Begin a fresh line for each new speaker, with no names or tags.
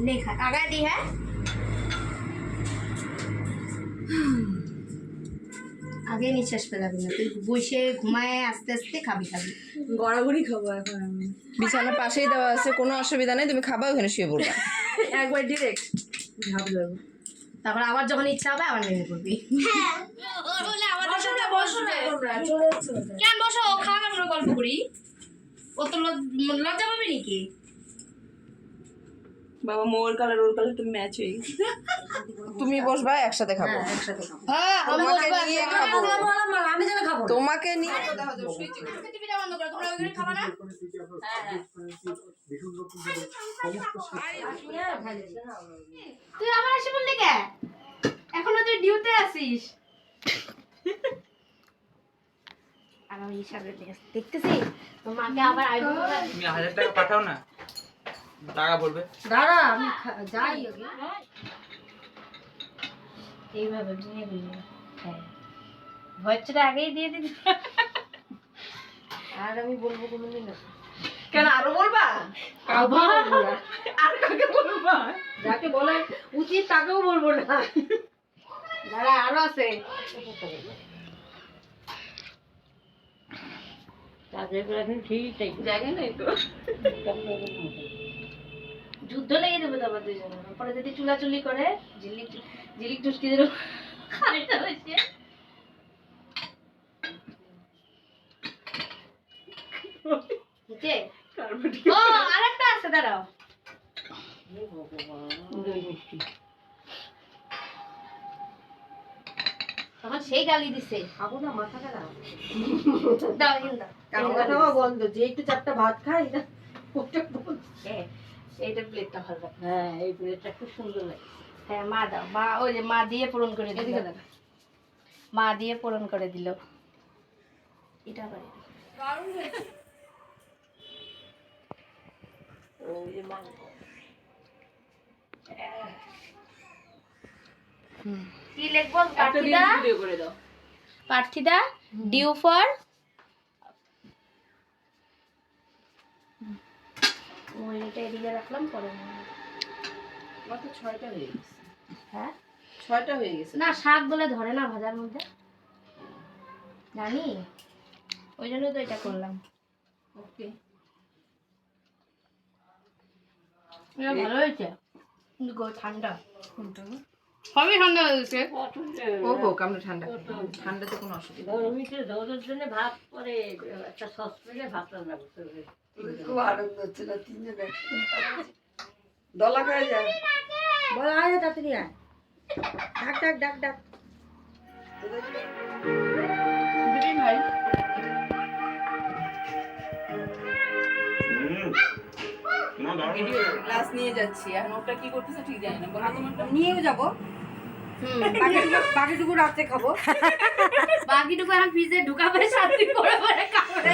नहीं खा आगे दी है আগে নিঃশ্বাস ফেলাবি না তুই বসে ঘুমায় আস্তে আস্তে খাবি খাবি
গড়াগড়ি খাবো এখন আমি
বিছানার পাশেই দেওয়া আছে কোনো অসুবিধা নেই তুমি খাবা ওখানে শুয়ে পড়বা
একবার ডিরেক্ট ঝাঁপ দেবো
তারপর আবার যখন ইচ্ছা হবে আবার নেমে পড়বি কেন বসো খাওয়া আমরা গল্প করি ও তো লজ- লজ্জা পাবে নাকি
বাবা মোর কালার ওর কালার তো ম্যাচ হয়ে গেছে।
তুমি বসবা একসাথে খাব।
হ্যাঁ আমি
তোমাকে নিয়ে খাব।
আমি যেন খাব।
তোমাকে নিয়ে
টিভিটা বন্ধ করো। তোমরা ওইখানে খাবা না? তুই আবার আসি বললি কে এখনও তুই ডিউতে আসিস আর আমি হিসাবে দেখতেছি তোর মাকে আবার আইবো
তুমি হাজার টাকা পাঠাও না। টাকা বলবে।
দাঁড়া আমি যাই আগে। এইভাবে হ্যাঁ। আগেই দিয়ে আর আমি বলব কোনোদিন না।
কেন আরও বলবা? আর কাকে বলবা? যাকে বলে উচিত তাকেও বলব না।
দাঁড়া আরও আছে।
জায়গা নেই তো
যুদ্ধ লেগে যাবে তো আবার দুজনের। পরে যদি চুলাচুলি করে ঝিলিক ঝিলিক টুসকি দিল খানিকটা হয়েছে হয়েছে? ও আরেকটা আছে দাঁড়াও। তখন সেই গালি দিছে।
খাব না মাথা খারাপ।
দাও দাও।
বন্ধ যে একটু চারটা ভাত খাই না ওটা
এইটা প্লেটটা ভালো লাগে
হ্যাঁ এই প্লেটটা খুব সুন্দর লাগে
হ্যাঁ মা দাও। মা ওই যে মা দিয়ে পূরণ করে দিল। মা দিয়ে পূরণ করে দিল। এটা করে
ওই যে
কি লিখব? ডিউ ফর এটা এদিকে রাখলাম পরে।
আমার তো ছয়টা হয়ে গেছে।
হ্যাঁ?
ছয়টা হয়ে গেছে।
না শাক বলে ধরে না ভাজার মধ্যে। জানি। ওই জন্য তো এটা করলাম।
ওকে।
ভালো হয়েছে। ঠান্ডা। সবই ঠান্ডা হয়েছে।
ও হোক আমরা ঠান্ডা। ঠান্ডাতে কোনো অসুবিধা নেই।
খুব আনন্দ হচ্ছে না তিনজন দলা খায় যায়? বল আয় তাড়াতাড়ি আয়। ডাক ডাক ডাক ডাক।
দিদি ক্লাস নিয়ে যাচ্ছি। এখন ওটা কি করতেছে ঠিক জানি না। বলো তোমার
নিয়েও যাব। বাকিটুকু রাত্রে খাব।
বাকিটুকু এখন ফ্রিজে ঢুকাবে সাত দিন পরে পরে খাবে।